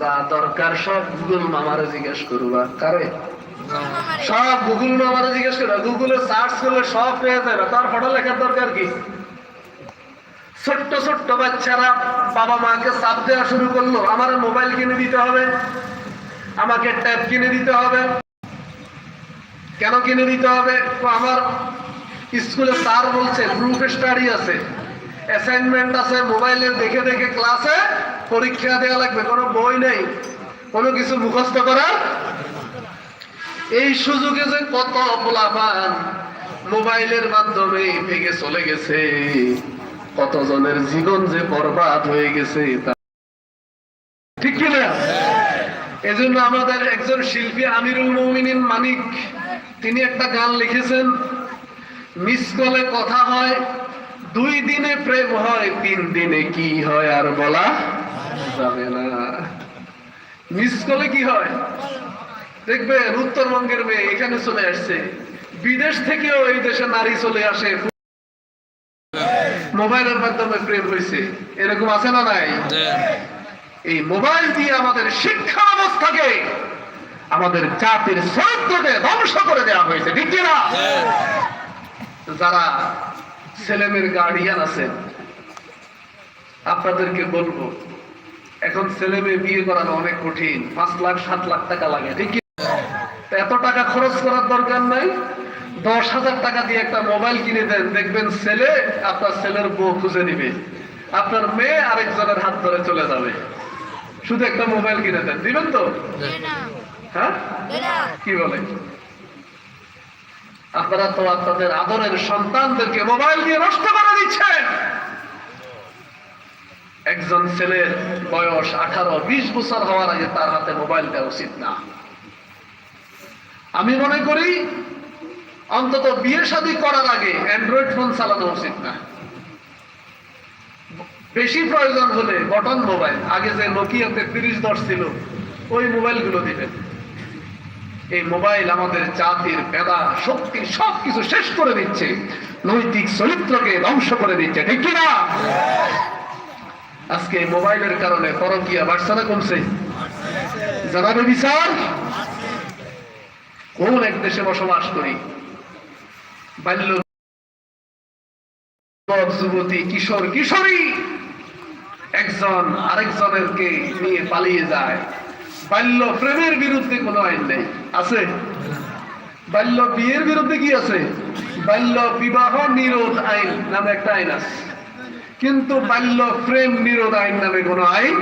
যা দরকার, সব গুগল মামারে জিজ্ঞেস করবা কারে? সব গুগল মামারে জিজ্ঞেস করবা গুগলে সার্চ করলে সব পেয়ে যাবে, তার ফটো লেখার দরকার কি? ছোট্ট ছোট্ট বাচ্চারা বাবা মাকে চাপ দেওয়া শুরু করল, আমার মোবাইল কিনে দিতে হবে, আমাকে ট্যাব কিনে দিতে হবে। কেন কিনে দিতে হবে? আমার স্কুলে স্যার বলছে গ্রুপ স্টাডি আছে অ্যাসাইনমেন্ট আছে মোবাইলে দেখে দেখে ক্লাসে পরীক্ষা দেওয়া লাগবে, কোনো বই নেই, কোনো কিছু মুখস্থ করার? এই সুযোগে যে কত পোলাপান মোবাইলের মাধ্যমে ভেঙে চলে গেছে, কতজনের জীবন যে বরবাদ হয়ে গেছে ঠিক কিনা এজন্য আমাদের একজন শিল্পী আমিরুল মৌমিনিন মানিক, তিনি একটা গান লিখেছেন, মিস কলে কথা হয় দুই দিনে প্রেম হয় তিন দিনে কি হয় আর বলা যাবে না। মিস করলে কি হয়? দেখবেন উত্তরবঙ্গের মেয়ে এখানে চলে আসছে। বিদেশ থেকেও এই দেশে নারী চলে আসে। মোবাইলের মাধ্যমে প্রেম হয়েছে। এরকম আছে না নাই? এই মোবাইল দিয়ে আমাদের শিক্ষা অবস্থাকে আমাদের জাতির চরিত্রকে ধ্বংস করে দেওয়া হয়েছে। ঠিক না যারা ছেলেমেয়ের গার্ডিয়ান আছেন আপনাদেরকে বলব এখন ছেলে মেয়ে বিয়ে করানো অনেক কঠিন পাঁচ লাখ সাত লাখ টাকা লাগে ঠিক এত টাকা খরচ করার দরকার নাই। দশ হাজার টাকা দিয়ে একটা মোবাইল কিনে দেন দেখবেন ছেলে আপনার ছেলের বউ খুঁজে নিবে। আপনার মেয়ে আরেকজনের হাত ধরে চলে যাবে। শুধু একটা মোবাইল কিনে দেন দিবেন তো? হ্যাঁ? কি বলে আপনারা তো আপনাদের আদরের সন্তানদেরকে মোবাইল দিয়ে নষ্ট করে দিচ্ছেন। একজন ছেলের বয়স আঠারো, বিশ বছর হওয়ার আগে তার হাতে মোবাইল দেওয়া উচিত না। আমি মনে করি, অন্তত বিয়ে শাদী করার আগে অ্যান্ড্রয়েড ফোন চালানো উচিত না। বেশি প্রয়োজন হলে বটন মোবাইল। আগে যে নোকিয়াতে তিরিশ দশ ছিল, ওই মোবাইলগুলো দিবেন। এই মোবাইল আমাদের জাতির পেদা শক্তি সবকিছু শেষ করে দিচ্ছে। নৈতিক চরিত্রকে ধ্বংস করে দিচ্ছে, ঠিক কিনা? আজকে মোবাইলের কারণে পরকিয়া বাড়ছে না কমছে? জানাবে বিচার? কোন এক দেশে বসবাস করি? বাল্য যুবতী, কিশোর, কিশোরী, একজন আরেকজনেরকে নিয়ে পালিয়ে যায়। বাল্য প্রেমের বিরুদ্ধে কোনো আইন নেই। আছে? বাল্য বিয়ের বিরুদ্ধে কি আছে? বাল্য বিবাহ নিরোধ আইন নামে একটা আইন আছে। কিন্তু বাল্য প্রেম নিরোধ আইন নামে কোনো আইন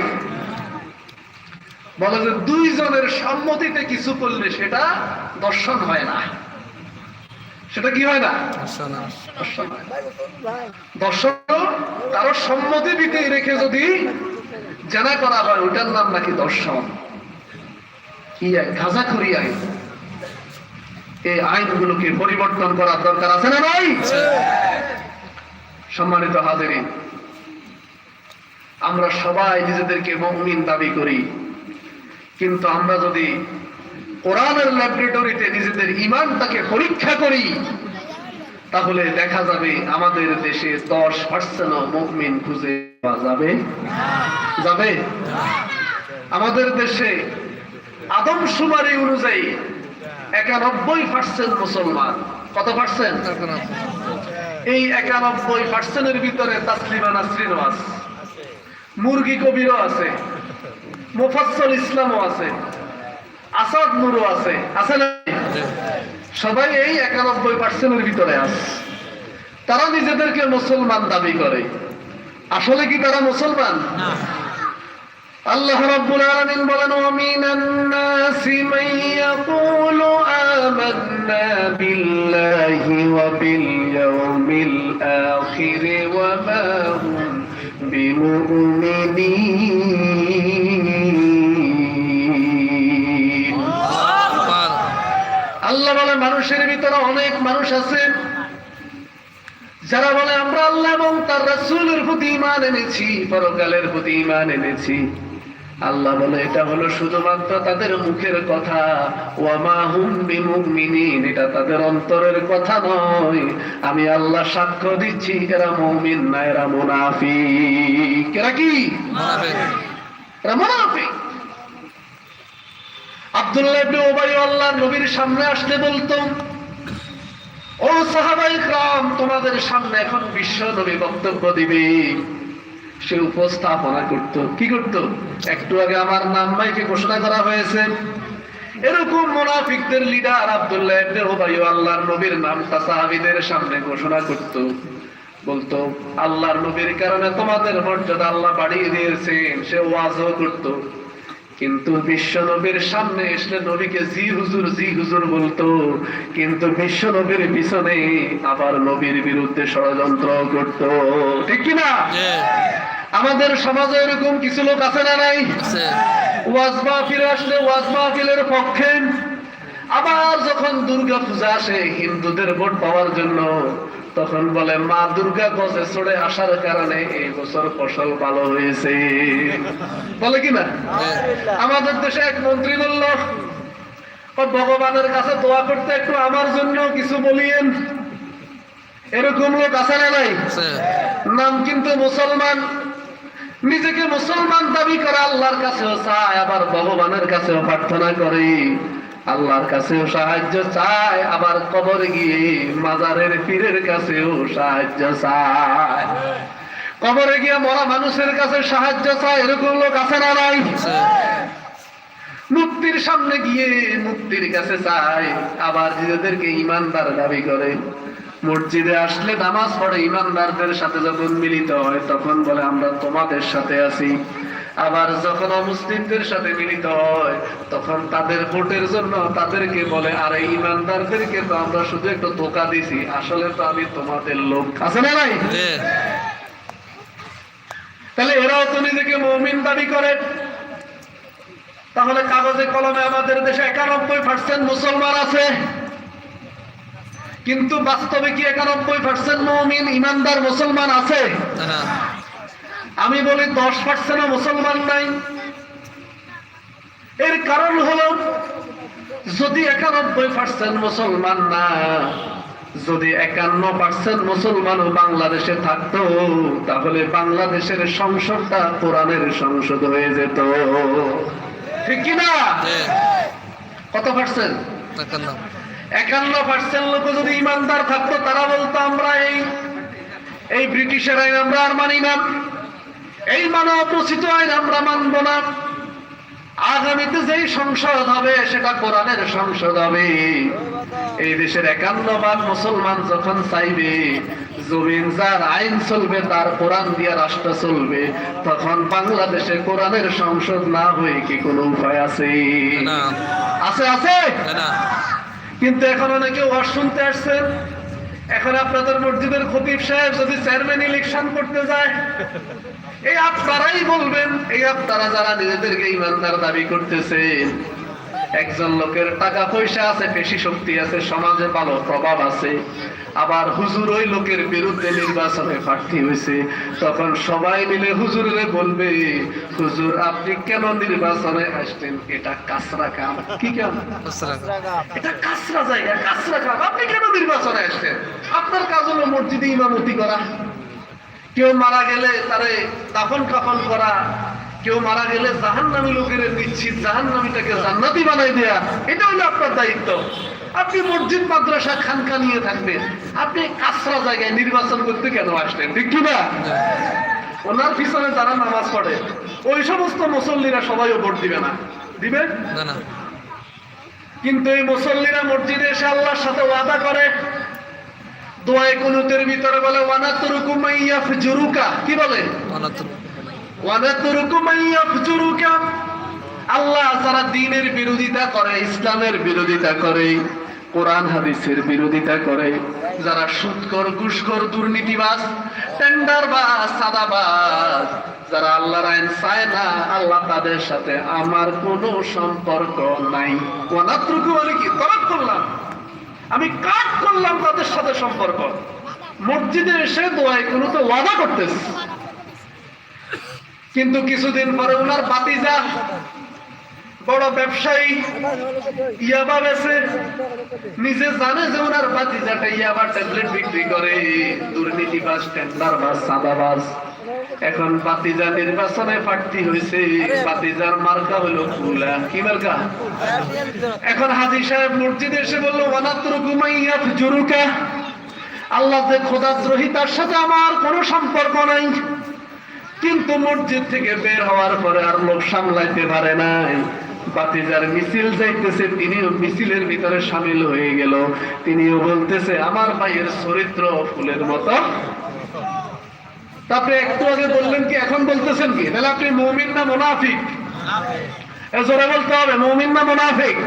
বলে যে দুইজনের সম্মতিতে কিছু করলে সেটা দর্শন হয় না। সেটা কি হয় না? দর্শন কারও সম্মতি দিতে রেখে যদি জানা করা হয় ওটার নাম নাকি দর্শন। আইন? গাঁজাখুরি আইন। এই আইনগুলোকে পরিবর্তন করার দরকার আছে না নাই? সম্মানিত হাজিরিন আমরা সবাই নিজেদেরকে মমিন দাবি করি। কিন্তু আমরা যদি কোরআনের ল্যাবরেটরিতে নিজেদের ইমানটাকে পরীক্ষা করি তাহলে দেখা যাবে আমাদের দেশে দশ পার্সেন্ট মুমিন খুঁজে পাওয়া যাবে? যাবে? আমাদের দেশে আদমশুমারি অনুযায়ী একানব্বই পার্সেন্ট মুসলমান। কত পার্সেন্ট এই একানব্বই পার্সেন্টের ভিতরে তাসলিমা নাসরিনও আছে। মুরগি কবিরও আছে। মুফাসসল ইসলামও আছে। আসাদ নুরও আছে। আছে না? সবাই এই একানব্বই পার্সেন্টের ভিতরে আছে। তারা নিজেদেরকে মুসলমান দাবি করে। আসলে কি তারা মুসলমান? আল্লাহ রাব্বুল আলামিন বলেন ওয়া মিনান নাসি মান ইয়াকুলু আমান্না বিল্লাহি ওয়া বিল ইয়াউমিল আখির ওয়া মা হুম বিমুমিনিন. আল্লাহ বলে মানুষের ভিতরে অনেক মানুষ আছে যারা বলে আমরা আল্লাহ এবং তার রাসূলের প্রতি ঈমান এনেছি পরকালের প্রতি ঈমান এনেছি। আল্লাহ বলে এটা হলো শুধুমাত্র তাদের মুখের কথা। ওয়ামা হুম বিমুমিনিন এটা তাদের অন্তরের কথা নয়। আমি আল্লাহ সাক্ষ্য দিচ্ছি এরা মুমিন না এরা মুনাফিক। এরা কি? এরা মুনাফিক। আব্দুল্লাহ ইবনে উবাই নবীর সামনে আসলে বলতো ও সাহাবাই ক্রাম তোমাদের সামনে এখন বিশ্ব নবী বক্তব্য দিবে। সে উপস্থাপনা করত। কি করত? একটু আগে আমার নাম মাইকে ঘোষণা করা হয়েছে। এরকম মোনাফিকদের লিডার আব্দুল্লাহ আল্লাহর নবীর নামটা সাহাবীদের সামনে ঘোষণা করত। বলতো, আল্লাহর নবীর কারণে তোমাদের মর্যাদা আল্লাহ বাড়িয়ে দিয়েছেন। সে ওয়াজও করতো। কিন্তু বিশ্ব নবীর সামনে এসলে নবীকে জি হুজুর জি হুজুর বলতো। কিন্তু বিশ্ব নবীর পিছনে আবার নবীর বিরুদ্ধে ষড়যন্ত্র করত। ঠিক কি না জি। আমাদের সমাজে এরকম কিছু লোক আছে না নাই? ওয়াজ মাহফিলে আসলে ওয়াজ মাহফিলের পক্ষে। আবার যখন দুর্গা পূজা আসে হিন্দুদের ভোট পাওয়ার জন্য তখন বলে মা দুর্গা গজে চড়ে আসার কারণে এই বছর ফসল ভালো হয়েছে। বলে কি না? আমাদের দেশে এক মন্ত্রী বলল ভগবানের কাছে দোয়া করতে একটু আমার জন্য কিছু বলিয়েন। এরকম লোক আছে না নাই? নাম কিন্তু মুসলমান। নিজেকে মুসলমান দাবি করে আল্লাহর কাছেও চায়, আবার ভগবানের কাছেও প্রার্থনা করে। আল্লাহর কাছেও সাহায্য চায়, আবার কবরে গিয়ে মাজারের পীরের কাছেও সাহায্য চায়। কবরে গিয়ে মরা মানুষের কাছে সাহায্য চায়, এরকম লোক আছে না নাই? মুক্তির সামনে গিয়ে মুক্তির কাছে চায়, আবার নিজেদেরকে ইমানদার দাবি করে। মসজিদে আসলে নামাজ পড়ে ইমানদারদের সাথে যখন মিলিত হয় তখন বলে আমরা তোমাদের সাথে আছি। আবার যখন অমুসলিমদের সাথে মিলিত হয় তখন তাদের ভোটের জন্য তাদেরকে বলে আরে ইমানদারদেরকে তো আমরা শুধু একটু ধোকা দিছি আসলে তো আমি তোমাদের লোক। আছে না জি। তাহলে এরাও তো নিজেকে মৌমিন দাবি করে। তাহলে কাগজে কলমে আমাদের দেশে একানব্বই পার্সেন্ট মুসলমান আছে। কিন্তু বাস্তবে কি একানব্বই পার্সেন্ট মৌমিন ইমানদার মুসলমান আছে? আমি বলি দশ পার্সেন্ট মুসলমান নাই। এর কারণ হলো যদি একানব্বই পার্সেন্ট মুসলমান না যদি একান্ন পার্সেন্ট মুসলমানও বাংলাদেশে থাকতো তাহলে বাংলাদেশের সংসদটা কোরআনের সংসদ হয়ে যেত। ঠিক কি না কত পার্সেন্ট একান্ন পার্সেন্ট লোক যদি ইমানদার থাকতো তারা বলতো আমরা এই এই ব্রিটিশের আইন আমরা আর মানি না। এই মানব রচিত আইন আমরা মানব না। আগামীতে যেই সংসদ হবে সেটা কোরআনের সংসদ হবে। এই দেশের একান্ন ভাগ মুসলমান যখন চাইবে জমিন যার আইন চলবে তার কোরআন দিয়া রাষ্ট্র চলবে তখন বাংলাদেশে কোরআনের সংসদ না হয়ে কি কোনো উপায় আছে? না। আছে আছে? না। কিন্তু এখন অনেকে ওয়াজ শুনতে আসছেন। এখন আপনাদের মসজিদের খতিব সাহেব যদি চেয়ারম্যান ইলেকশন করতে যায়, এই আপনারাই বলবেন, এই আপনারা যারা নিজেদেরকে ইমানদার দাবি করতেছেন একজন লোকের টাকা পয়সা আছে পেশি শক্তি আছে সমাজে ভালো প্রভাব আছে। আবার হুজুর ওই লোকের বিরুদ্ধে নির্বাচনে প্রার্থী হয়েছে। তখন সবাই মিলে হুজুরে বলবে হুজুর আপনি কেন নির্বাচনে আসছেন এটা কাসরা কাম কি কাম এটা কাসরা জায়গা কাসরা কাম আপনি কেন নির্বাচনে আসছেন আপনার কাজ হলো মসজিদে ইমামতি করা। কেউ মারা গেলে তারে দাফন কাফন করা কেউ মারা গেলে জাহান্নামী লোকের নিশ্চিত জাহান্নামীটাকে জান্নাতি বানাই দেয়া। এটা হলো আপনার দায়িত্ব। আপনি মসজিদ মাদ্রাসা খানকা নিয়ে থাকবেন। আপনি কাসরা জায়গায় নির্বাচন করতে কেন আসলেন? ঠিক কি না ওনার পিছনে যারা নামাজ পড়ে ওই সমস্ত মুসল্লিরা সবাইও ভোট দিবে না। দিবে? না কিন্তু এই মুসল্লিরা মসজিদে এসে আল্লাহর সাথে ওয়াদা করে। দোয়ায় কুনুতের ভিতরে বলে ওয়ানাতুরুকু মাইয়া ফুজুরুকা কি বলে? অনাত্র ওয়ানাতুরুকু। মাইয়া ফুজুরুকা আল্লাহ যারা দ্বীনের বিরোধিতা করে, ইসলামের বিরোধিতা করে, কোরআন হাদিসের বিরোধিতা করে। যারা সুদকর ঘুষখোর, দুর্নীতিবাজ যারা আল্লাহর আইন চায় না, আল্লাহ তাদের সাথে আমার কোনো সম্পর্ক নাই। ওয়ানাতুরুকু মানে কি? তরক করলাম। আমি কাট করলাম তাদের সাথে সম্পর্ক। মসজিদে এসে দোয়ায় কোনো তো ওয়াদা করতেছে। কিন্তু কিছুদিন পরে ওনার বাতিজা বড় ব্যবসায়ী ইয়াবা বেছে নিজে জানে যে ওনার বাতিজাটা ইয়াবা ট্যাবলেট বিক্রি করে দুর্নীতিবাজ টেন্ডারবাজ সাদাবাজ এখন বাতিজা নির্বাচনে প্রার্থী হয়েছে। বাতিজার মার্কা হলো ফুলা কি মার্কা? এখন হাজি সাহেব মসজিদে এসে বলল ওয়ানাত্র ঘুমাইয়া জরুকা। আল্লাহ যে খোদাদ্রোহী, তার সাথে আমার কোনো সম্পর্ক নাই। কিন্তু মসজিদ থেকে বের হওয়ার পরে আর লোক সামলাইতে পারে নাই। বাতিজার মিছিল যাইতেছে, তিনিও মিছিলের ভিতরে সামিল হয়ে গেল। তিনিও বলতেছে, আমার ভাইয়ের চরিত্র ফুলের মতো। তারপরে একটু আগে বললেন কি, এখন বলতেছেন কি, তাহলে আপনি মৌমিন না মোনাফিক? এ জোরে বলতে হবে, মৌমিন না মোনাফিক?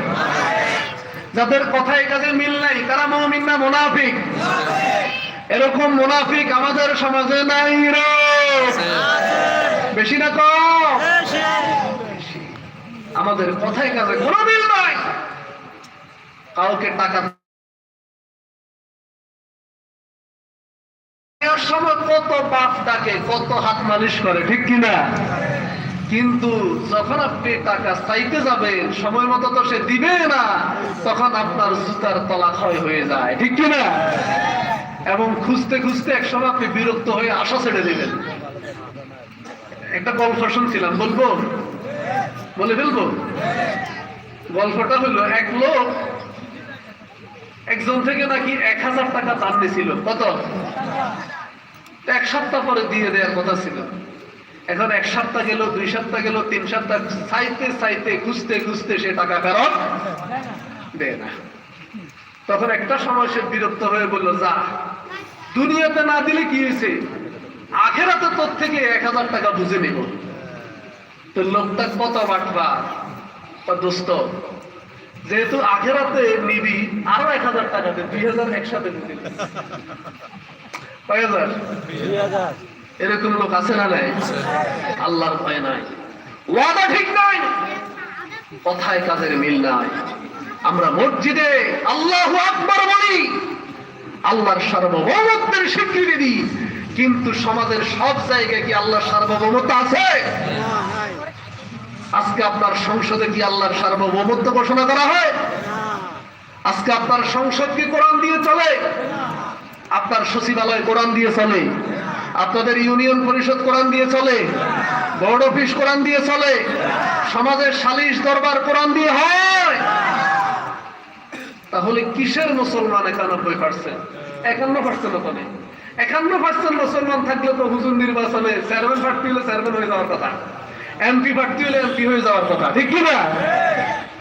যাদের কথায় কাজে মিল নাই, তারা মৌমিন না মোনাফিক। এরকম মুনাফিক আমাদের সমাজে নাই বেশি না আমাদের কথায় কাজে কোনো মিল নাই। কাউকে টাকা সময় কত বাপ ডাকে, কত হাত মালিশ করে, ঠিক কিনা? কিন্তু যখন আপনি টাকা চাইতে যাবেন, সময় মতো তো সে দিবে না, তখন আপনার জুতার তলা ক্ষয় হয়ে যায়, ঠিক কিনা? এবং খুঁজতে খুঁজতে একসময় আপনি বিরক্ত হয়ে আশা ছেড়ে দিবেন একটা গল্প শুনছিলাম, বলব? বলে ফেলব? গল্পটা হলো, এক লোক একজন থেকে নাকি এক হাজার টাকা দান নিয়েছিল কত? এক সপ্তাহ পরে দিয়ে দেওয়ার কথা ছিল। এখন এক সপ্তাহ গেল, দুই সপ্তাহ গেল, তিন সপ্তাহ চাইতে চাইতে খুঁজতে খুঁজতে সে টাকা ফেরত দেয় না। তখন একটা সময় সে বিরক্ত হয়ে বলল, যা দুনিয়াতে না দিলে কি হয়েছে? আখেরাতে তোর থেকে এক হাজার টাকা বুঝে নিব। তো লোকটা কত বাটবা? দোস্ত যেহেতু আখেরাতে নিবি আরও এক হাজার টাকা দে দুই হাজার একসাথে নিবি। কয় হাজার। এরকম লোক আছে না নাই? আল্লাহর ভয় নাই। ওয়াদা ঠিক নাই। কথায় কাজের মিল নাই। আমরা মসজিদে আল্লাহ আকবার বলি আল্লাহর সার্বভৌমত্বের স্বীকৃতি দিই। কিন্তু সমাজের সব জায়গায় কি আল্লাহর সার্বভৌমত্ব আছে? আজকে আপনার সংসদে কি আল্লাহর সার্বভৌমত্ব ঘোষণা করা হয়? আজকে আপনার সংসদ কি কোরআন দিয়ে চলে? আপনার সচিবালয় কোরআন দিয়ে চলে? আপনাদের ইউনিয়ন পরিষদ কোরআন দিয়ে চলে? বোর্ড অফিস কোরআন দিয়ে চলে? সমাজের সালিশ দরবার কোরআন দিয়ে হয়? তাহলে কিসের মুসলমান একানব্বই পার্সেন্ট একান্ন পার্সেন্ট ওখানে একান্ন পার্সেন্ট মুসলমান থাকলে তো হুজুর নির্বাচনে চেয়ারম্যান প্রার্থী হলে চেয়ারম্যান হয়ে যাওয়ার কথা। এমপি প্রার্থী হলে এমপি হয়ে যাওয়ার কথা, ঠিক কিনা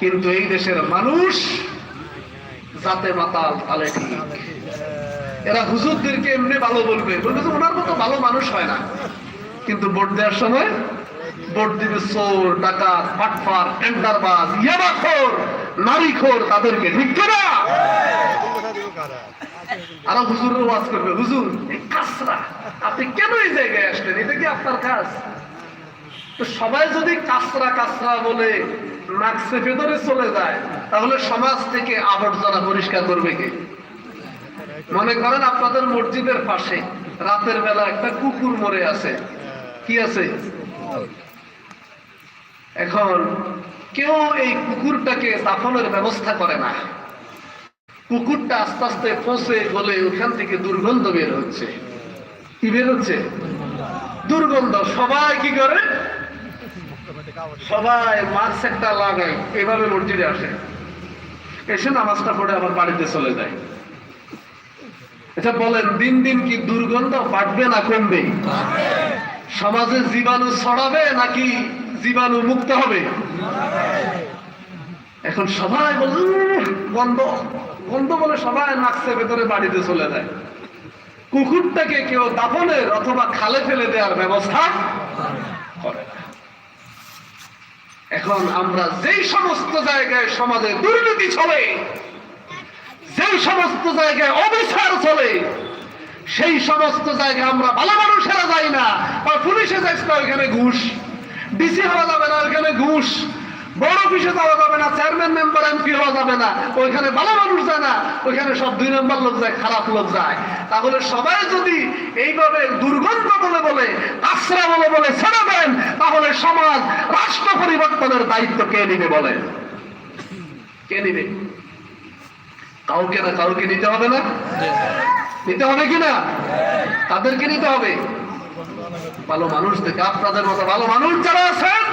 কিন্তু এই দেশের মানুষ জাতে মাতাল, তালে ঠিক। এরা হুজুরদেরকে এমনি ভালো বলবে। বলবে যে ওনার মতো ভালো মানুষ হয় না। কিন্তু ভোট দেওয়ার সময় ভোট দিবে চোর, ডাকাত পাটফার টেন্ডারবাজ, ইয়াবাখোর, নারীখোর তাদেরকে, ঠিক না আরও হুজুর ওয়াজ করবে, হুজুর কাজরা আপনি কেন এই জায়গায় আসলেন? এটা কি আপনার কাজ? তো সবাই যদি কাসরা কাসরা বলে নাক চেপে ধরে চলে যায়, তাহলে সমাজ থেকে আবর্জনা পরিষ্কার করবে কে? মনে করেন আপনাদের মসজিদের পাশে রাতের বেলা একটা কুকুর মরে আছে। কি আছে? এখন কেউ এই কুকুরটাকে দাফনের ব্যবস্থা করে না। কুকুরটা আস্তে আস্তে পচে গলে ওখান থেকে দুর্গন্ধ বের হচ্ছে। কি বের হচ্ছে? দুর্গন্ধ। সবাই কি করে? সবাই মাস্ক একটা লাগায়। এভাবে মসজিদে আসে। এসে নামাজটা পড়ে আবার বাড়িতে চলে যায়। আচ্ছা বলেন, দিন দিন কি দুর্গন্ধ বাড়বে না কমবে? সমাজে জীবাণু ছড়াবে নাকি জীবাণু মুক্ত হবে। এখন সবাই বলে "উম, গন্ধ। বলে সবাই নাকছে ভেতরে বাড়িতে চলে যায়। কুকুরটাকে কেউ দাফনের অথবা খালে ফেলে দেওয়ার ব্যবস্থা করে এখন আমরা যেই সমস্ত জায়গায় সমাজে দুর্নীতি চলে যেই সমস্ত জায়গায় অবিচার চলে সেই সমস্ত জায়গায় আমরা ভালো মানুষেরা যাই না বা পুলিশে যাইছে ওইখানে ঘুষ। ডিসি হওয়া যাবে না, ওইখানে ঘুষ। বড় অফিসে যাওয়া যাবে না, চেয়ারম্যান, মেম্বার, এমপি হওয়া যাবে না। ওইখানে ভালো মানুষ যায় না, ওইখানে সব দুই নম্বর লোক যায়, খারাপ লোক যায়। তাহলে সবাই যদি এইভাবে দুর্গন্ধ বলে বলে, আশ্রা বলে বলে ছেড়ে দেন, তাহলে সমাজ রাষ্ট্র পরিবর্তনের দায়িত্ব কে নিবে বলে? কে নিবে? কাউকে না, কাউকে নিতে হবে না? নিতে হবে কি না? তাদেরকে নিতে হবে। ভালো মানুষ থেকে আপনাদের মতো ভালো মানুষ যারা আছেন,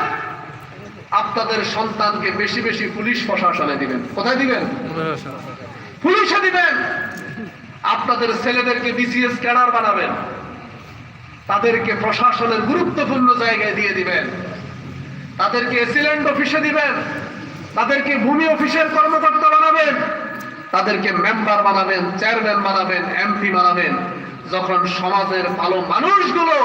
আপনাদের সন্তানকে বেশি বেশি পুলিশ প্রশাসনে দিবেন। কোথায় দিবেন? পুলিশে দিবেন। আপনাদের ছেলেদেরকে বিসিএস ক্যাডার বানাবেন। তাদেরকে প্রশাসনের গুরুত্বপূর্ণ জায়গায় দিয়ে দিবেন। তাদেরকে এসিল্যান্ড অফিসে দিবেন। তাদেরকে ভূমি অফিসের কর্মকর্তা বানাবেন। তাদেরকে মেম্বার বানাবেন, চেয়ারম্যান বানাবেন, এমপি বানাবেন। যখন সমাজের ভালো মানুষগুলো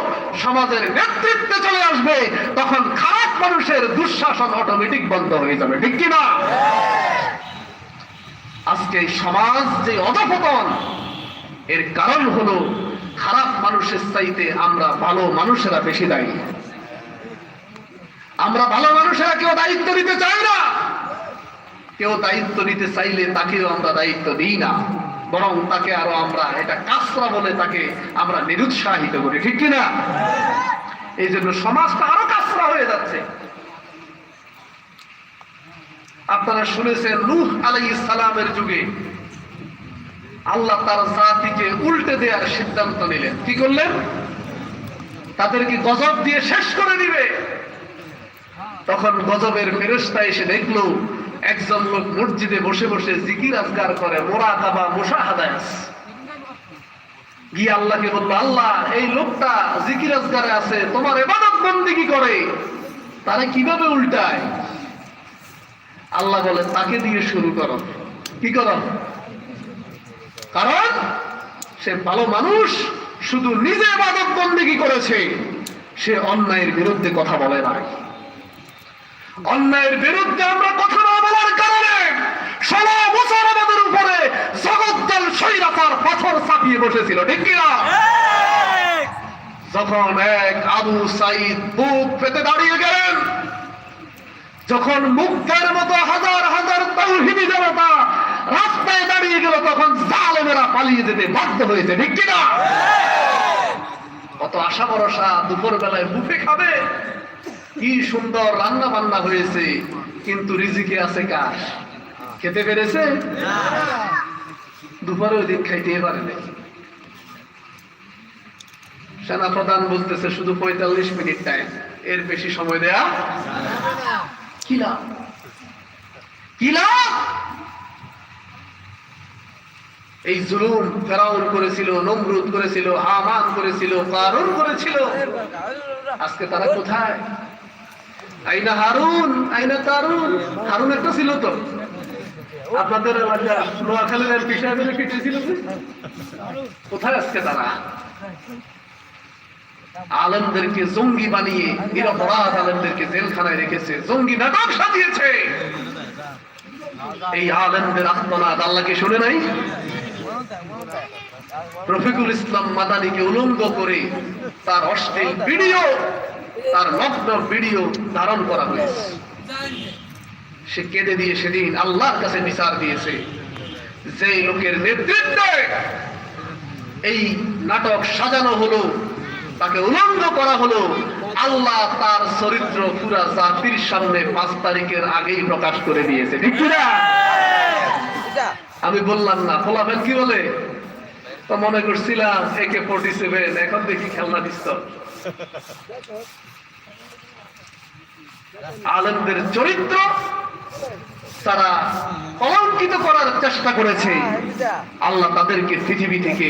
সমাজের নেতৃত্বে চলে আসবে, তখন খারাপ মানুষের দুঃশাসন অটোমেটিক বন্ধ হয়ে যাবে, ঠিক কিনা? আজকে সমাজ যে অধপতন, এর কারণ হলো খারাপ মানুষের চাইতে আমরা ভালো মানুষেরা বেশি দায়ী। আমরা ভালো মানুষেরা কেউ দায়িত্ব নিতে চাই না। কেউ দায়িত্ব নিতে চাইলে তাকেও আমরা দায়িত্ব দিই না। বরং তাকে আরও আমরা এটা কাসরা বলে তাকে আমরা নিরুৎসাহিত করি। ঠিক কিনা? এই জন্য সমাজটা আরও কাসরা হয়ে যাচ্ছে। আপনারা শুনেছেন, নূহ আলাইহিস সালামের যুগে আল্লাহ তার জাতিকে উল্টে দেওয়ার সিদ্ধান্ত নিলেন। কি করলেন? তাদেরকে গজব দিয়ে শেষ করে দিবে। তখন গজবের ফেরস্তা এসে দেখল একজন লোক মসজিদে বসে বসে জিকির আজগার করে মোরা কাবা মুসাহাদাস গিয়ে আল্লাহকে আল্লাহ, এই লোকটা জিকির আজগারে আছে, তোমার এবাদত করে? তারা কীভাবে উল্টায়? আল্লাহ বলে, তাকে দিয়ে শুরু করো। কি করো? কারণ সে ভালো মানুষ, শুধু নিজে এবাদত বন্দিগি করেছে? সে অন্যায়ের বিরুদ্ধে কথা বলে নাই অন্যায়ের বিরুদ্ধে আমরা কথা না বলার কারণে ষোলো বছর আমাদের উপরে জগদ্দল সৈরাতার পাথর চাপিয়ে বসেছিল, ঠিক কিনা? যখন এক আবু সাইদ বুক পেতে দাঁড়িয়ে গেলেন, যখন মুক্তের মতো হাজার হাজার তৌহিদি জনতা রাস্তায় দাঁড়িয়ে গেল, তখন জালেমেরা পালিয়ে যেতে বাধ্য হয়েছে, ঠিক কিনা? কত আশা ভরসা দুপুর বেলায় বুফে খাবে। কি সুন্দর রান্না বান্না হয়েছে, কিন্তু রিজিকে আছে কাশ খেতে পেরেছে? দুপুরে ওই দিন খাইতে পারে নাই। সেনা প্রধান বলতেছে, শুধু পঁয়তাল্লিশ মিনিট টাইম এর বেশি সময় দেয়া কি লাভ? কি লাভ? এই জুলুম ফেরাউন করেছিল, নমরুদ করেছিল, হামান করেছিল, কারুন করেছিল। আজকে তারা কোথায়? আইনা হারুন আইনা হারুন একটা ছিল তো। আপনাদের কেটে ছিল কোথায় আজকে তারা? আলমদেরকে জঙ্গি বানিয়ে, নিরপরাধ আলমদেরকে জেলখানায় রেখেছে, জঙ্গি নাটক সাজিয়েছে। এই আলমদের আত্মনাদ আল্লাহকে শুনে নাই? রফিকুল ইসলাম মাদানিকে উলঙ্গ করে তার অশ্লীল ভিডিও তার নগ্ন ভিডিও ধারণ করা হয়েছে। সে কেঁদে দিয়ে সেদিন আল্লাহর কাছে বিচার দিয়েছে যে লোকের নেতৃত্বে এই নাটক সাজানো হলো, তাকে উলঙ্গ করা হলো। আল্লাহ তার চরিত্র পুরা জাতির সামনে পাঁচ তারিখের আগেই প্রকাশ করে দিয়েছে। আমি বললাম না, ফলাফেল কি বলে? তো মনে করছিলাম একে ফোর্টি সেভেন এখন দেখি খেলনা দিচ্ছ আলমদের চরিত্র তারা কলঙ্কিত করার চেষ্টা করেছে। আল্লাহ তাদেরকে পৃথিবী থেকে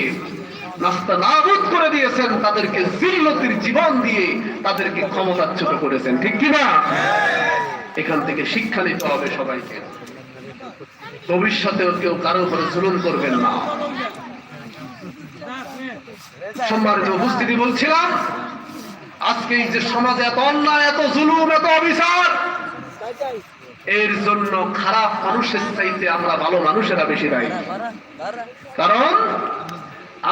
নাস্তা নাবুদ করে দিয়েছেন, তাদেরকে জিল্লতির জীবন দিয়ে তাদেরকে ক্ষমতাচ্যুত করেছেন। ঠিক কিনা? এখান থেকে শিক্ষা নিতে হবে সবাইকে। ভবিষ্যতেও কেউ কারও উপরে জুলুম করবেন না। উপস্থিতি বলছিলাম আজকে এই যে সমাজে এত অন্যায়, এত জুলুম, এত অবিচার, এর জন্য খারাপ মানুষের চাইতে আমরা ভালো মানুষেরা বেশি দায়ী। কারণ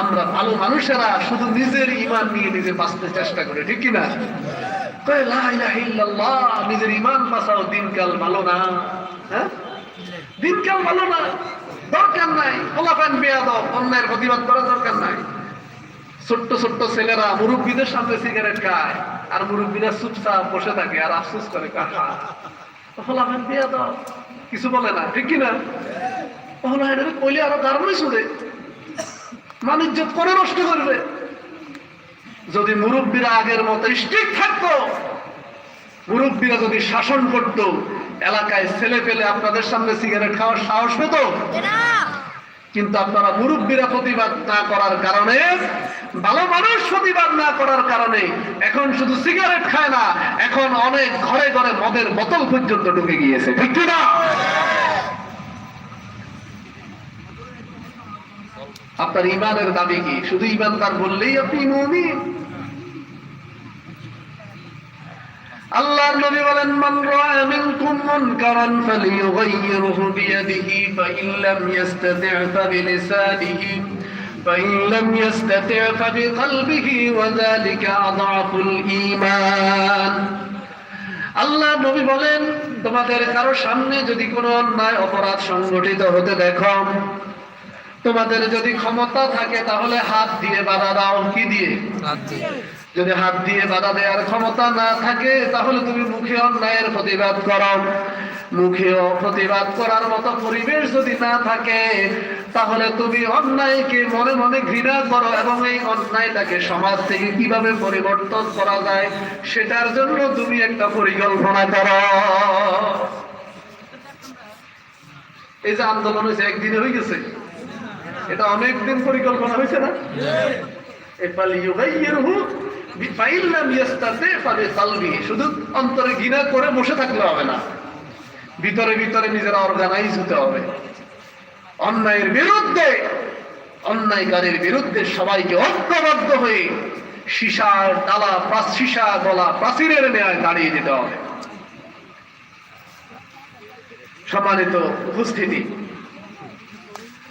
আমরা ভালো মানুষেরা শুধু নিজের ইমান নিয়ে নিজে বাঁচতে চেষ্টা করে, ঠিক কিনা? নিজের ইমান বাঁচাও, দিনকাল ভালো না। হ্যাঁ? দিনকাল ভালো না, দরকার নাই। ফলাফান বেয়াদব, অন্যায়ের প্রতিবাদ করার দরকার নাই। ছোট্ট ছোট্ট ছেলেরা মুরব্বীদের সামনে সিগারেট খায়, আর মুরব্বীরা চুপচাপ বসে থাকে আর আফসোস করে কাহা ফলাফান বেয়াদব কিছু বলে না, ঠিক কিনা? ওহলা এটা কইলে আরও দারুণই শুনে বাণিজ্য করে নষ্ট করবে। যদি মুরব্বীরা আগের মতো স্ট্রিক থাকতো, মুরব্বীরা যদি শাসন করত, এলাকায় ছেলে পেলে আপনাদের সামনে সিগারেট খাওয়ার সাহস পেত? কিন্তু আপনারা মুরব্বীরা প্রতিবাদ না করার কারণে, ভালো মানুষ প্রতিবাদ না করার কারণে এখন শুধু সিগারেট খায় না, এখন অনেক ঘরে ঘরে মদের বোতল পর্যন্ত ঢুকে গিয়েছে। ঠিক না? আপনার ইমানের দাবি কি? শুধু ইমানদার বললেই আপনি মুমিন? আল্লাহর নবী বলেন মান রা'a মিনকুম মুনকারান ফালিয়ুগাইয়িরহু বিয়াদিহি ফাইন লাম ইস্তাতি' ফাবিলিসানিহি فإن لم يستطع فبقلبه وذلك أضعف الإيمان আল্লাহ নবী বলেন তোমাদের কারো সামনে যদি কোনো অন্যায় অপরাধ সংগঠিত হতে দেখো তোমাদের যদি ক্ষমতা থাকে তাহলে হাত দিয়ে বাধা দাও কি দিয়ে যদি হাত দিয়ে বাধা দেওয়ার ক্ষমতা না থাকে তাহলে তুমি মুখে অন্যায়ের প্রতিবাদ করো। মুখেও প্রতিবাদ করার মতো পরিবেশ যদি না থাকে তাহলে তুমি অন্যায়কে মনে মনে ঘৃণা করো এবং এই অন্যায়টাকে সমাজ থেকে কীভাবে পরিবর্তন করা যায় সেটার জন্য তুমি একটা পরিকল্পনা করো। এই যে আন্দোলন হয়েছে একদিনে হয়ে গেছে? এটা অনেকদিন পরিকল্পনা হয়েছে না? শুধু অন্তরে ঘৃণা করে বসে থাকলে হবে না। ভিতরে ভিতরে অর্গানাইজ হতে হবে। অন্যায়ের বিরুদ্ধে বিরুদ্ধে সবাইকে ঐক্যবদ্ধ হয়ে সীসার ডালা সীসা, গলা প্রাচীরের নেয় দাঁড়িয়ে যেতে হবে। সম্মানিত উপস্থিতি,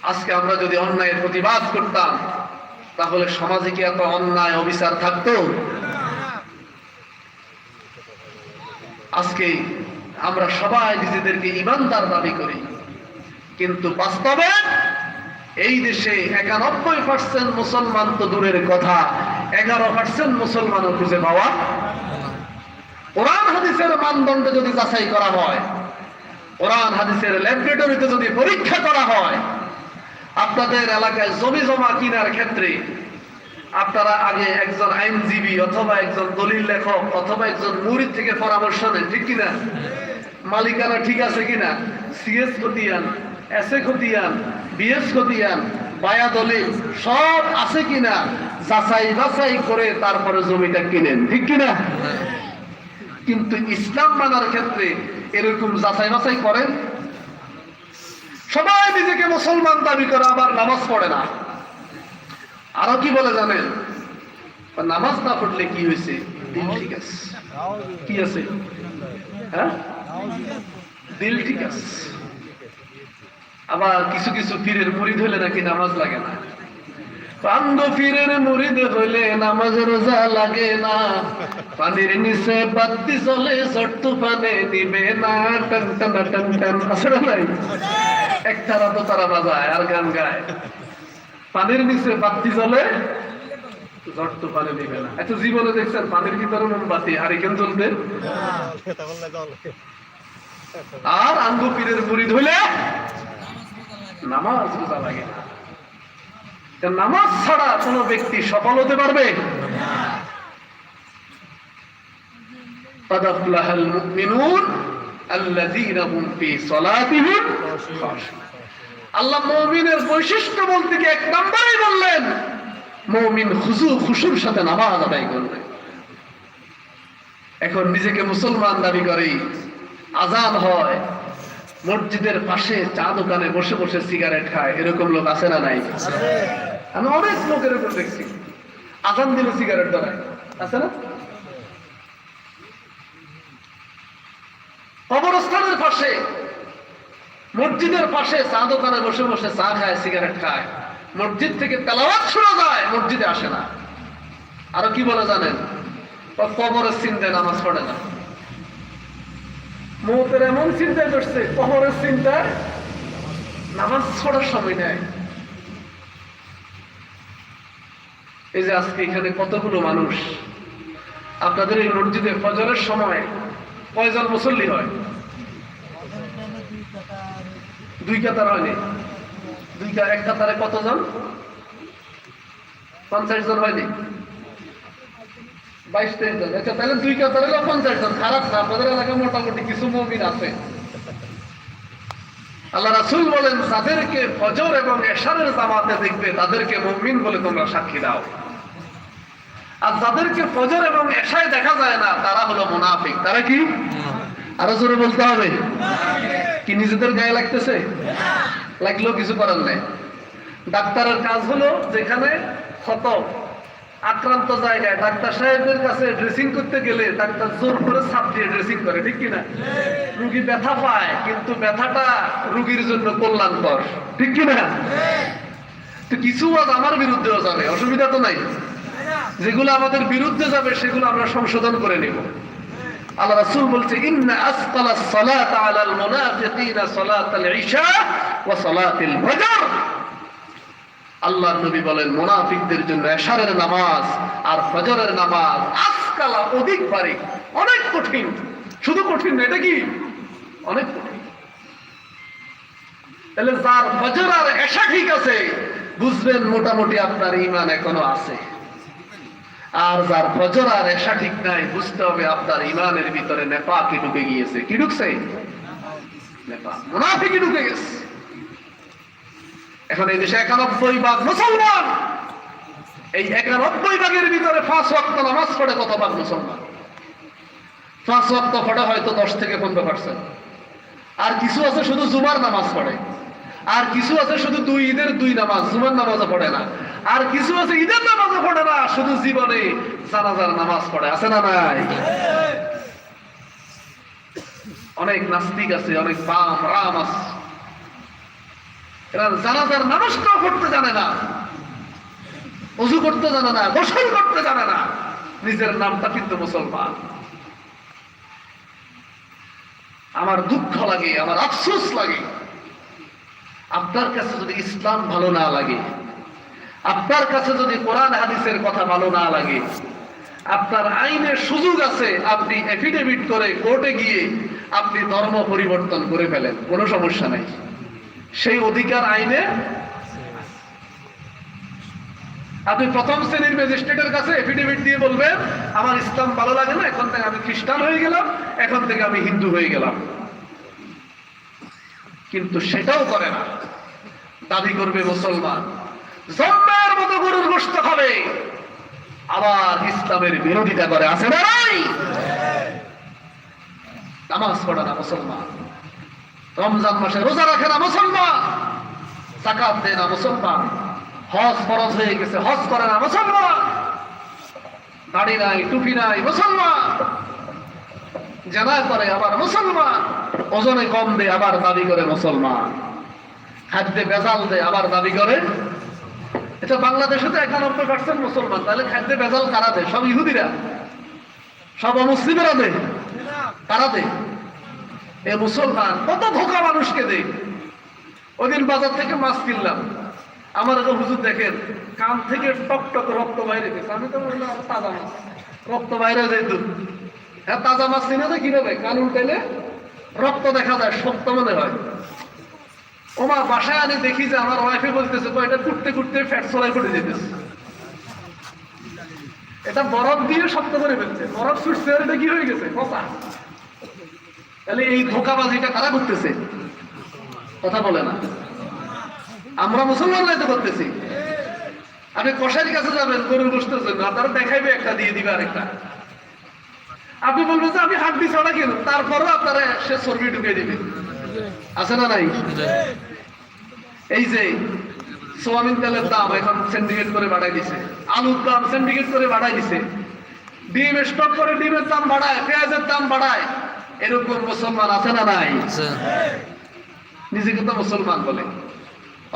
আজকে আমরা যদি অন্যায়ের প্রতিবাদ করতাম তাহলে সমাজে কি এত অন্যায় অবিচার থাকতো? আজকে আমরা সবাই নিজেদেরকে ইমানদার দাবি করি। কিন্তু বাস্তবে এই দেশে একানব্বই পার্সেন্ট মুসলমান তো দূরের কথা, এগারো পার্সেন্ট মুসলমানও খুঁজে পাওয়া। কোরআন হাদিসের মানদণ্ড যদি যাচাই করা হয়, কোরআন হাদিসের ল্যাবরেটরিতে যদি পরীক্ষা করা হয় আপনাদের এলাকায় জমি জমা কিনার ক্ষেত্রে আপনারা আগে একজন আইনজীবী অথবা একজন দলিল লেখক অথবা একজন মুরিদ থেকে পরামর্শ নেন, ঠিক কিনা? মালিকানা ঠিক আছে কিনা? সিএস খতিয়ান এস এ খতিয়ান বিএস খতিয়ান বায়া দলিল সব আছে কিনা? যাচাই বাছাই করে তারপরে জমিটা কিনেন, ঠিক কিনা? কিন্তু ইসলাম মানার ক্ষেত্রে এরকম যাচাই বাছাই করেন সবাই নিজেকে মুসলমান দাবি করে, আবার নামাজ পড়ে না। আরও কি বলে জানেন? নামাজ না পড়লে কি হয়েছে? দিল ঠিক আছে। কি আছে? হ্যাঁ? দিল ঠিক আছে। আবার কিছু কিছু পীরের মুড়ি ধরলে নাকি নামাজ লাগে না। পান্ড পীরের মুড়িদ হইলে নামাজ রোজা লাগে না। পানির নিচে বাতি চলে চট্ট পানে দিবে না। তারা বাজায় গান গায়। নিচে বাতি জট্ট পানি দিবে না। এত জীবনে দেখছেন, পানির ভিতরে মোমবাতি হারিকেন জ্বলতে আর আঙ্গু পীরের মুড়ি ধইলে নামাজ লাগে না। তা নামাজ ছাড়া কোনো ব্যক্তি সফল হতে পারবে? আল্লাহ মৌমিনের বৈশিষ্ট্য বলতে কি এক নম্বরই বললেন, মৌমিন খুজু খুশুর সাথে নামাজ আদায় করবে। এখন নিজেকে মুসলমান দাবি করে, আজান হয়, মসজিদের পাশে চা দোকানে বসে বসে সিগারেট খায়, এরকম লোক আছে না নাই? আমি অনেক লোকের উপর দেখছি। আজান দিলে সিগারেট ধরায়। আছে না? কবরস্থানের পাশে, মসজিদের পাশে চা দোকানে বসে বসে চা খায় সিগারেট খায়। মসজিদ থেকে তেলাওয়াত শোনা যায়, মসজিদে আসে না। আরও কি বলে জানেন? কবরের চিন্তায় নামাজ পড়ে না। মৌতের এমন চিন্তা করছে কবরের চিন্তায় নামাজ পড়ার সময় নেয়। এই যে আজকে এখানে কতগুলো মানুষ? আপনাদের এই মসজিদে ফজরের সময় কয়জন মুসল্লি হয়? দুই কাতার হয়নি দুই এক কাতারে কতজন? পঞ্চাশ জন হয়নি বাইশ তেইশ জন। আচ্ছা তাহলে দুই কাতারে পঞ্চাশ জন। খারাপ না, আপনাদের এলাকায় মোটামুটি কিছু মমিন আছে। আল্লাহ রাসুল বলেন তাদেরকে ফজর এবং এশারের জামাতে দেখবে তাদেরকে মমিন বলে তোমরা সাক্ষী দাও। আর যাদেরকে ফজর এবং এশায় দেখা যায় না তারা হলো মুনাফিক। তারা কি? আরও জোরে বলতে হবে। কি নিজেদের গায়ে লাগতেছে? লাগলেও কিছু করার নেই। ডাক্তারের কাজ হলো যেখানে ক্ষত আক্রান্ত জায়গায় ডাক্তার সাহেবের কাছে ড্রেসিং করতে গেলে ডাক্তার জোর করে ছাপ দিয়ে ড্রেসিং করে, ঠিক কিনা? রুগী ব্যথা পায়, কিন্তু ব্যথাটা রুগীর জন্য কল্যাণকর, ঠিক কিনা? তো কিছু আজ আমার বিরুদ্ধেও যাবে, অসুবিধা তো নাই। যেগুলো আমাদের বিরুদ্ধে যাবে, সেগুলো আমরা সংশোধন করে নেব। আল্লাহ রাসূল বলছে, ইন্না আসকালা সালাত আলাল মুনাফিকিনা সালাতাল ইশা ওয়া সালাতিল ফজর। আল্লাহর নবী বলেন, মোনাফিকদের জন্য এশারের নামাজ আর ফজরের নামাজ আসকালা অধিক ভারী অনেক কঠিন। শুধু কঠিন না, এটা কি? অনেক কঠিন। তাহলে যার ফজর আর এশা ঠিক আছে, বুঝবেন মোটামুটি আপনার ইমান এখনও আছে। আর যার ফজর আর এশা ঠিক নাই, বুঝতে হবে আপনার ইমানের ভিতরে নেপাকি ঢুকে গিয়েছে। কি ঢুকছে? নেপা মুনাফিকি ঢুকে গেছে। এখন এই দেশে একানব্বই ভাগ মুসলমান। এই একানব্বই ভাগের ভিতরে পাঁচ ওয়াক্ত নামাজ পড়ে কত ভাগ মুসলমান? পাঁচ ওয়াক্ত পড়ে হয়তো দশ থেকে পনেরো পার্সেন্ট আর কিছু আছে শুধু জুমার নামাজ পড়ে। আর কিছু আছে শুধু দুই ঈদের দুই নামাজ, জুমার নামাজও পড়ে না। আর কিছু আছে ঈদের নামাজও পড়ে না, শুধু জীবনে জানাজার নামাজ পড়ে। আছে না নাই? অনেক নাস্তিক আছে, অনেক বাম রাম আছে। এরা জানাজার নামাজটাও করতে জানে না। অজু করতে জানে না, গোসল করতে জানে না। নিজের নামটা কিন্তু মুসলমান। আমার দুঃখ লাগে, আমার আফসোস লাগে। আপনার কাছে যদি ইসলাম ভালো না লাগে, আপনার কাছে যদি কোরআন হাদিসের কথা ভালো না লাগে, আপনার আইনের সুযোগ আছে, আপনি এফিডেভিট করে কোর্টে গিয়ে আপনি ধর্ম পরিবর্তন করে ফেলেন, কোনো সমস্যা নাই। সেই অধিকার আইনে আপনি প্রথম শ্রেণির ম্যাজিস্ট্রেটের কাছে এফিডেভিট দিয়ে বলবেন, আমার ইসলাম ভালো লাগে না, এখন থেকে আমি খ্রিস্টান হয়ে গেলাম, এখন থেকে আমি হিন্দু হয়ে গেলাম। কিন্তু সেটাও করে না। দাবি করবে মুসলমান, জম্মের মতো গরুর গোস্ত খাবে। আবার ইসলামের বিরোধিতা করে, আছে নামাজ পড়ে না মুসলমান। রমজান মাসে রোজা রাখে না মুসলমান। জাকাত দেয় না মুসলমান। হজ ফরজ হয়ে গেছে, হজ করে না মুসলমান। দাড়ি নাই, টুপি নাই, মুসলমান। জানা করে আবার মুসলমান। ওজনে কম দেয়, আবার দাবি করে মুসলমান। খাদ্যে বেজাল দেয়, আবার দাবি করে। এটা বাংলাদেশে তো একানব্বই পার্সেন্ট মুসলমান। তাহলে খাদ্যে বেজাল কারা দেয়? সব ইহুদিরা? সব অমুসলিমেরা দেয়? কারা দেয়? এ মুসলমান কত ধোকা মানুষকে দেয় ওদিন বাজার থেকে মাছ কিনলাম। আমার একটা হুজুর দেখেন কান থেকে টক টক রক্ত বাইরে গেছে। আমি তো বললাম তাজা মাছ। রক্ত বাইরে যেত হ্যাঁ তাজা মাছ কিনে তো কীভাবে কান উল্টাইলে রক্ত দেখা যায় সত্য মনে হয়। ওমা বাসায় আনি দেখি যে আমার ওয়াইফে বলতেছে "কই, এটা কুটতে কুটতে ফ্যাট চলাই পড়ে যেতেছে। এটা বরফ দিয়ে শক্ত করে ফেলছে। বরফ ছুটছে এটা কি হয়ে গেছে? কথা তাহলে এই ধোকাবাজিটা কারা করতেছে? কথা বলে না। আমরা মুসলমানরাই তো করতেছি। আপনি কষারির কাছে যাবেন, গরুর গোষ্ঠের জন্য আপনারা দেখাইবে একটা, দিয়ে দিবে আরেকটা। আপনি বলবেন যে, আমি হাড্ডি ছাড়া কেন? তারপরও আপনারা সে চর্বি ঢুকে দিবে। আছে না নাই? এই যে, সোয়াবিন তেলের দাম এখন সিন্ডিকেট করে বাড়াই দিছে। আলুর দাম সিন্ডিকেট করে বাড়াই দিছে। ডিম স্টক করে ডিমের দাম বাড়ায়, পেঁয়াজের দাম বাড়ায়। এরকম মুসলমান আছে না নাই? নিজেকে তো মুসলমান বলে।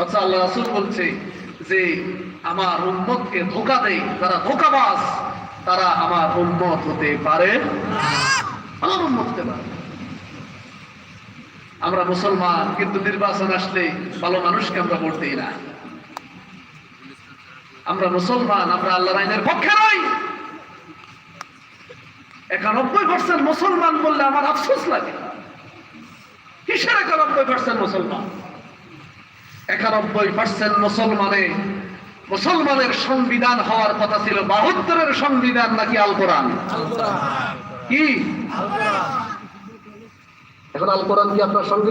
আচ্ছা আল্লাহ রাসূল বলছে যে আমার উম্মতকে ধোকা দেয় যারা ধোকাবাজ তারা আমার উম্মত হতে পারে আমার উম্মত হতে পারে আমরা মুসলমান কিন্তু নির্বাচন আসলে ভালো মানুষকে আমরা ভোট দিই না। আমরা মুসলমান আমরা আল্লাহর আইনের পক্ষে নই। একানব্বই পার্সেন্ট মুসলমান বললে আমার আফসোস লাগে। কিসের একানব্বই পার্সেন্ট মুসলমান? একানব্বই পার্সেন্ট মুসলমানে মুসলমানের সংবিধান হওয়ার কথা ছিল বাহাত্তরের সংবিধান নাকি আল কোরআন? কি? এখন আল কোরআন কি আপনার সংবিধান?